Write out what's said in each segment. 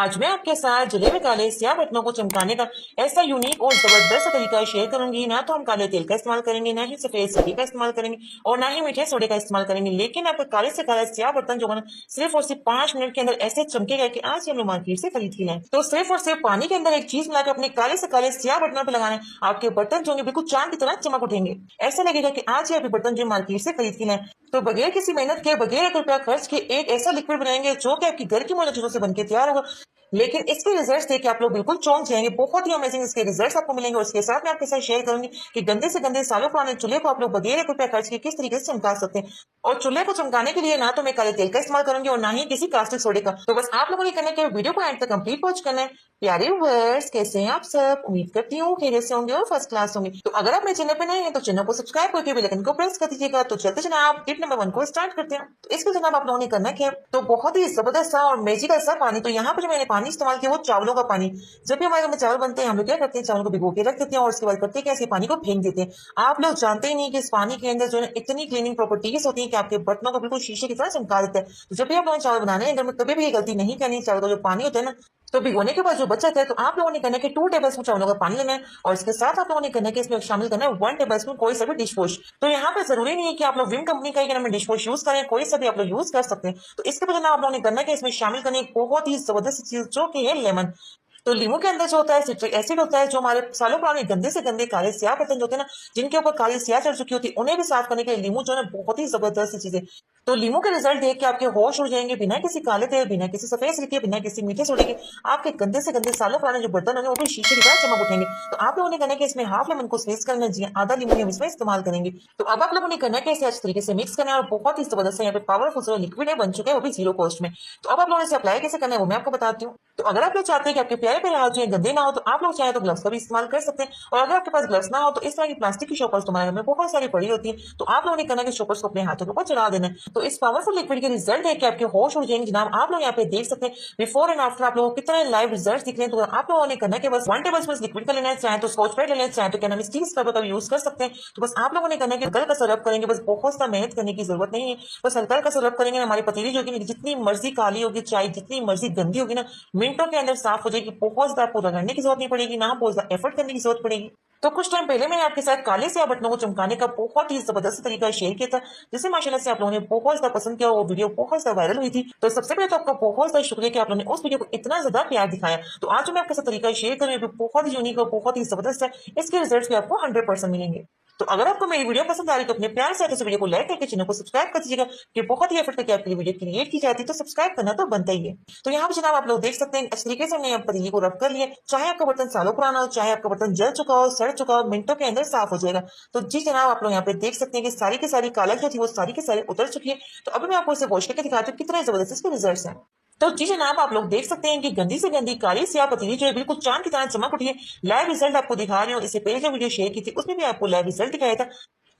आज मैं आपके साथ जले में काले सियाह बटनों को चमकाने का ऐसा यूनिक और ज़बरदस्त तरीका शेयर करूँगी। ना तो हम काले तेल का इस्तेमाल करेंगे, ना ही सफ़ेद सब्ज़ी का इस्तेमाल करेंगे और ना ही मीठे सोडे का इस्तेमाल करेंगे। लेकिन आपका काले से काला सियाह बर्तन जो है सिर्फ़ और सिर्फ़ पाँच मिनट के अंदर ऐसे चमकेगा कि आज हम लोग मार्केट से खरीद के लाए। तो सिर्फ़ और सिर्फ़ पानी के अंदर एक चीज़ मिलाकर अपने काले से काले सियाह बर्तनों पर लगाना आपके बर्तन जो बिल्कुल चाँद की तरह चमक उठेंगे। ऐसा लगेगा की आज ही आप बर्तन जो मार्केट से खरीद के लाए। तो बगैर किसी मेहनत के, बगैर रुपया खर्च के, एक ऐसा लिक्विड बनाएँगे जो कि आपकी घर की मौजूद चीज़ों से बनकर तैयार होगा लेकिन इसके रिजल्ट्स देख के आप लोग बिल्कुल चौंक जाएँगे। बहुत ही अमेजिंग इसके रिजल्ट्स आपको मिलेंगे और इसके साथ मैं आपके साथ शेयर करूँगी कि गंदे से गंदे सालों पुराने चूल्हे को आप लोग बगैर एक रुपया खर्च के किस तरीके से चमका सकते हैं। और चूल्हे को चमकाने के लिए ना तो मैं काले तेल का इस्तेमाल करूँगी और ना ही किसी प्लास्टिक सोडे का। तो बस आप लोगों ने करना है कि वीडियो को एंड तक कंप्लीट पहुँच करना है। प्यारे वर्स कैसे हैं आप सब? उम्मीद करती हूँ खेरे से होंगे और फ़र्स्ट क्लास होंगे। तो अगर आप मेरे चैनल पर नए हैं तो चैनल को सब्सक्राइब करके बेल आइकन को प्रेस कर दीजिएगा। तो चलते जनाब टिप नंबर वन को स्टार्ट करते हैं। तो इसको जनाब आप लोगों ने करना क्या तो बहुत ही ज़बरदस्त सा और मैजिकल सा पानी। तो यहाँ पर जो मैंने पानी इस्तेमाल किया, वो चावलों का पानी। जब भी हमारे घर में चावल बनते हैं, हम लोग क्या करते हैं, चावल को भिगो के रख देते हैं और उसके बाद करते हैं पानी को फेंक देते हैं। आप लोग जानते ही नहीं कि इस पानी के अंदर जो है इतनी क्लीनिंग प्रॉपर्टीज़ होती है कि आपके बर्तनों को बिल्कुल शीशे की तरह चमका देता है। तो जब भी आप लोगों ने चावल बनाने हैं, घर में कभी भी गलती नहीं करनी, चावल का जो पानी होता है ना तो भिगोने के बाद जो बचा है तो आप लोगों ने करना है कि टू टेबल स्पून चावलों का पानी लेना है और इसके साथ आप लोगों ने करना है कि इसमें शामिल करना है वन टेबल स्पून कोई सा भी डिश वॉश तो यहाँ पे ज़रूरी नहीं है कि आप लोग विम कंपनी का ही डिश वॉश यूज़ करें, कोई सा भी आप लोग यूज़ कर सकते हैं। तो इसके बाद आप लोगों ने करना है इसमें शामिल करना बहुत ही ज़बरदस्त चीज़ जो कि है लेमन तो लीमू के अंदर जो होता है सिट्रिक एसिड होता है, जो हमारे सालों पुराने गंदे से गंदे काले सियाह जो होते हैं ना, जिनके ऊपर काली सियाह चढ़ चुकी होती है, उन्हें भी साफ़ करने के लिए लीमू जो है बहुत ही ज़बरदस्त चीज़ है। तो लीमू के रिज़ल्ट देख के आपके होश उड़ जाएँगे, बिना किसी काले तेल, बिना किसी सफ़ेद सिरके, बिना किसी मीठे सोडे के। आपके गंदे से गंदे सालों पुराने जो बर्तन होंगे वो भी शीशे की तरह चमक उठेंगे। तो आप लोगों ने करना है कि इसमें हाफ़ लेमन को स्क्वीज करना चाहिए आधा लीमू हम इसमें इस्तेमाल करेंगे। तो अब आप लोगों ने करना है कि इसे अच्छे तरीके से मिक्स करना है और बहुत ही ज़बरदस्त यहाँ पे पावरफुल जो लिक्विड है, बन चुके हैं, वो भी ज़ीरो कॉस्ट में। तो अब आप लोगों ने इसे अप्लाई कैसे करना है, वो मैं आपको बताती हूँ। तो अगर आप लोग चाहते हैं कि आपके प्यारे प्यारे हाथ जो है गंदे ना हो तो आप लोग चाहे तो ग्लव्स का भी इस्तेमाल कर सकते हैं। और अगर आपके पास ग्लव्स ना हो तो इस तरह की प्लास्टिक की शॉपर्स तुम्हारे घर में बहुत सारी पड़ी होती है। तो आप लोगों ने करना है कि शॉपर्स को अपने हाथों के ऊपर चढ़ा देना है। तो इस पावरफुल लिक्विड के रिज़ल्ट है कि आपके होश उड़ जाएँगे। जनाब, आप लोग यहाँ पे देख सकते हैं बिफोर एंड आफ्टर आप लोगों को कितने लाइव रिज़ल्ट दिख रहे हैं। तो आप लोगों ने करना है कि बस वन टेबल स्पून लिक्विड का लेना है चाहे तो स्कॉच ब्राइट लेना है चाहे तो क्या नाम स्टील स्क्रबर का यूज़ कर सकते हैं। तो बस आप लोगों ने करना है कि हल्का का सरब करेंगे, बस बहुत सा मेहनत करने की ज़रूरत नहीं है। बस हल्का का सरब करेंगे हमारी पतीली जो होगी जितनी मर्ज़ी काली होगी, चाय जितनी मर्ज़ी गंदी होगी ना, मिनटों के अंदर साफ़ हो जाएगी, बहुत ज़्यादा आपको रगड़ने की ज़रूरत नहीं पड़ेगी, ना बहुत ज़्यादा एफर्ट करने की ज़रूरत पड़ेगी। तो कुछ टाइम पहले मैंने आपके साथ काले से बटनों को चमकाने का बहुत ही ज़बरदस्त तरीका शेयर किया था, जिसे माशाल्लाह से आप लोगों ने बहुत ज़्यादा पसंद किया वो वीडियो बहुत ज़्यादा वायरल हुई थी। तो सबसे पहले तो आपका बहुत ज़्यादा शुक्रिया कि आप लोगों ने उस वीडियो को इतना ज़्यादा प्यार दिखाया। तो आज मैं आपके साथ तरीका शेयर करूँ बहुत ही यूनिक और बहुत ही ज़बरदस्त है, इसके रिज़ल्ट भी आपको हंड्रेड मिलेंगे। तो अगर आपको मेरी वीडियो पसंद आ रही तो अपने प्यार से इस वीडियो को लाइक करके चैनल को सब्सक्राइब कर दीजिएगा। कि बहुत ही एफर्ट करके आपके वीडियो क्रिएट की जाती है तो सब्सक्राइब करना तो बनता ही है। तो यहाँ पर जनाब आप लोग देख सकते हैं अच्छे तरीके से हमने यहाँ पतीली को रख कर लिया चाहे आपका बर्तन सालों पुराना हो, चाहे आपका बर्तन जल चुका हो, सड़ चुका हो, मिनटों के अंदर साफ़ हो जाएगा। तो जी जनाब आप लोग यहाँ पे देख सकते हैं कि सारी की सारी कालक जो थी, वो सारी की सारी उतर चुकी है। तो अभी मैं आपको इसे वॉश करके दिखाती हूँ, कितने ज़बरदस्त इसके रिज़ल्ट है। तो जी जनाब आप लोग देख सकते हैं कि गंदी से गंदी काली सिया पतीली जो है बिल्कुल चाँद की तरह चमक उठी है। लाइव रिज़ल्ट आपको दिखा रही हूँ इससे पहले जो वीडियो शेयर की थी, उसमें भी आपको लाइव रिज़ल्ट दिखाया था।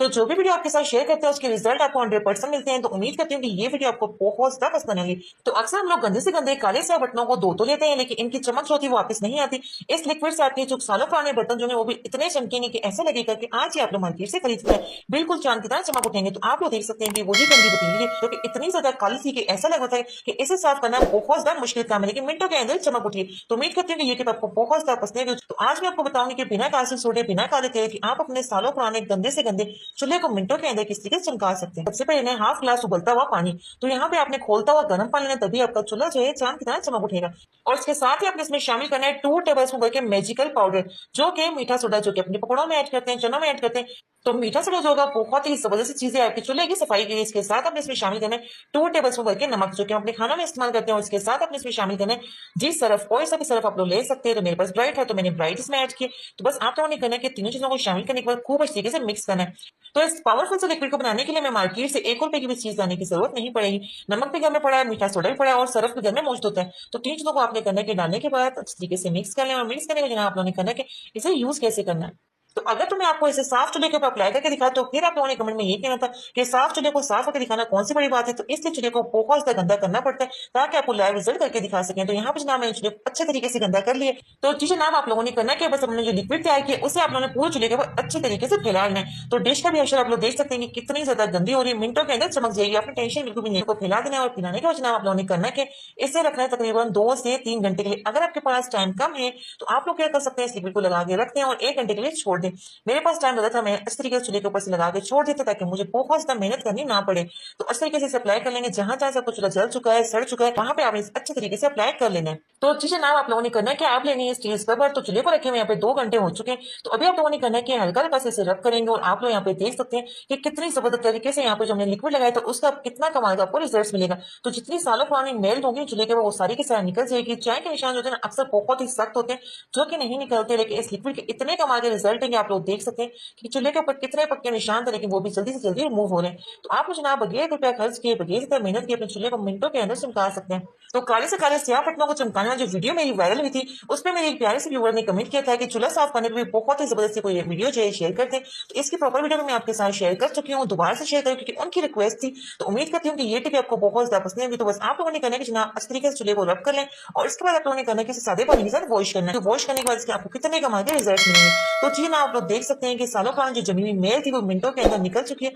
तो जो भी वीडियो आपके साथ शेयर करते हैं, उसके रिज़ल्ट आपको हंड्रेड परसेंट मिलते हैं। तो उम्मीद करती हूँ कि ये वीडियो आपको बहुत ज़्यादा पसंद आएँगे। तो अक्सर हम लोग गंदे से गंदे, काले से बर्तनों को धो तो लेते हैं, लेकिन इनकी चमक जो होती है वापस नहीं आती। इस लिक्विड से आपके जो सालों पुराने बर्तन जो है, वो भी इतने चमकेंगे कि ऐसा लगेगा कि आज ही आप लोग मार्केट से खरीद हैं। बिल्कुल चाँद की तरह चमक उठेंगे। तो आप लोग देख सकते हैं कि वही गंदी बतीली है, जो इतनी ज़्यादा काली थी कि ऐसा लगता है कि इसे साफ़ करना बहुत ज़्यादा मुश्किल काम है, लेकिन मिनटों के अंदर चमक उठी। तो उम्मीद करती हूँ कि ये टिप आपको बहुत ज़्यादा पसंद है तो आज मैं आपको बताऊँगी कि बिना से सोडे, बिना काले तेल की आप अपने सालों पुराने गंदे से गंदे चूल्हे को मिनटों के अंदर किस तरीके से चमका सकते हैं? सबसे पहले हाफ़ ग्लास उबलता हुआ पानी तो यहाँ पे आपने खोलता हुआ गर्म पानी लेना, तभी आपका चूल्हा जो है चाँद की तरह चमक उठेगा। और इसके साथ ही आपने इसमें शामिल करना है टू टेबल स्पून के मैजिकल पाउडर जो कि मीठा सोडा, जो कि अपने पकौड़ों में ऐड करते हैं, चनों में ऐड करते हैं। तो मीठा सोडा जो होगा बहुत ही ज़बरदस्त चीज़ें आपके चूल्हे की सफ़ाई के लिए। इसके साथ आपने इसमें शामिल करना है टू टेबल स्पून के नमक, जो कि हम अपने खानों में इस्तेमाल करते हैं। इसके साथ आपने इसमें शामिल करना है जिस सरफ। कोई सा भी सरफ आप लोग ले सकते हैं तो मेरे पास ब्राइट है तो मैंने ब्राइट इसमें ऐड किया। तो बस आप लोगों ने करना है कि तीनों चीज़ों को शामिल करने के बाद खूब अच्छी तरीके से मिक्स करना है। तो इस पावरफुल से लिक्विड को बनाने के लिए हमें मार्केट से एक रुपए की भी चीज़ लाने की ज़रूरत नहीं पड़ेगी। नमक भी घर में पड़ा है, मीठा सोडा भी पड़ा है और सरफ भी घर में मौजूद होता है। तो तीन चीज़ों को आपने करने के डालने के बाद अच्छे तरीके से मिक्स कर लें और मिक्स करने के बाद आप लोगों ने करना है कि इसे यूज़ कैसे करना है। तो अगर तुम्हें आपको इसे साफ़ चूल्हे के ऊपर अप्लाई करके दिखा तो फिर आप लोगों ने कमेंट में ये कहना था कि साफ़ चूल्हे को साफ़ करके दिखाना कौन सी बड़ी बात है? तो इसलिए चूल्हे को बहुत ज़्यादा गंदा करना पड़ता है, ताकि आपको लाइव रिज़ल्ट करके दिखा सकें। तो यहाँ पर जनाब मैंने चूल्हे को अच्छे तरीके से गंदा कर लिए। तो जी जनाब आप लोगों ने करना क्या बस हमने जो लिक्विड तैयार किया, उसे आप लोगों ने पूरे चूल्हे के ऊपर अच्छे तरीके से फैला है। तो डिश का भी अक्षर आप लोग देख सकते हैं कि कितनी ज़्यादा गंदी हो रही है। मिनटों के अंदर चमक जाएगी। आपने टेंशन बिल्कुल भी नहीं को फैला देना है और पिलाने के बाद आप लोगों ने करना कि इसे रखना है तकरीबन दो से तीन घंटे के लिए। अगर आपके पास टाइम कम है तो आप लोग क्या कर सकते हैं? इस लिक्विड को लगा के रखते हैं और एक घंटे के लिए छोड़ दें। मेरे पास टाइम लगा था, मैं अच्छे तरीके से चूल्हे के ऊपर से लगा के छोड़ देता ताकि मुझे बहुत ज़्यादा मेहनत करनी ना पड़े। तो अच्छे तरीके से अप्लाई कर लेंगे। जहाँ जहाँ से चूल्हा जल चुका है, सड़ चुका है, वहाँ पे आपने अच्छे तरीके से अप्लाई कर लेना है। तो चीज़ें नाम आप लोगों ने करना है कि आप लेनी है स्टील स्क्रबर तो चूल्हे को रखे हुए यहाँ पे दो घंटे हो चुके हैं। तो अभी आप लोगों ने करना है कि हल्का हल्का से रब करेंगे और आप लोग यहाँ पे देख सकते हैं कि कितनी ज़बरदस्त तरीके से यहाँ पे जो हमने लिक्विड लगाया तो उसका कितना कमाल का आपको रिज़ल्ट मिलेगा। तो जितनी सालों पुरानी मेल होगी चूल्हे के, वो सारी की सारी निकल जाएगी। चाय के निशान जो हैं अक्सर बहुत ही सख्त होते हैं, जो कि नहीं निकलते, लेकिन इस लिक्विड के इतने कमाल के रिज़ल्ट हैं कि आप लोग देख सकते हैं कि चूल्हे के ऊपर कितने पक्के निशान थे, लेकिन वो भी जल्दी से जल्दी रिमूव हो रहे हैं। तो आप जनाब बगैर रुपया खर्च किए, बगैर मेहनत किए, अपने चूल्हे को मिनटों के अंदर चमका सकते हैं। तो काले से काले सियाह पटनों को चमकाने वाली जो वीडियो मेरी वायरल हुई थी, उस पर मेरे एक प्यारे से व्यूवर ने कमेंट किया था कि चूल्हा साफ़ करने पर बहुत ही ज़बरदस्ती कोई वीडियो जो है शेयर करते हैं तो इसकी प्रॉपर वीडियो मैं आपके साथ शेयर कर चुकी हूँ, दोबारा से शेयर करूँ, क्योंकि उनकी रिक्वेस्ट थी। तो उम्मीद करती हूँ कि ये टिप आपको बहुत ज़्यादा पसंद होगी तो बस आप लोगों ने करना है कि जनाब अच्छे तरीके से चूल्हे को रब कर लें, और इसके बाद आप लोगों ने करना है कि सादे पानी के साथ वॉश करना है। तो वॉश करने के बाद इसके आपको कितने कमाल के रिज़ल्ट मिलेंगे। तो जी ना आप लोग देख सकते हैं कि सालों पुरानी जो जमीनी मेल थी, वो मिनटों के अंदर निकल चुकी है।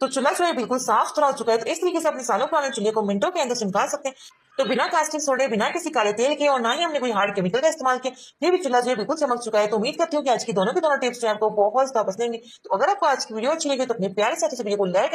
तो चूल्हा जो बिल्कुल साफ़ सुथरा हो चुका है। तो इस तरीके से अपने सालों पुराने चूल्हे को मिनटों के अंदर चमका सकते हैं। तो बिना कास्टिंग सोडे, बिना किसी काले तेल के और ना ही हमने कोई हार्ड केमिकल का इस्तेमाल किया, ये भी चूल्हा जो है, बिल्कुल चमक चुका है। तो उम्मीद करती हूँ कि आज की दोनों के दोनों टिप्स जो है, आपको बहुत ज़्यादा पसंद आएँगी तो अगर आपको आज की वीडियो अच्छी लगी तो अपने प्यारे साथ को लाइक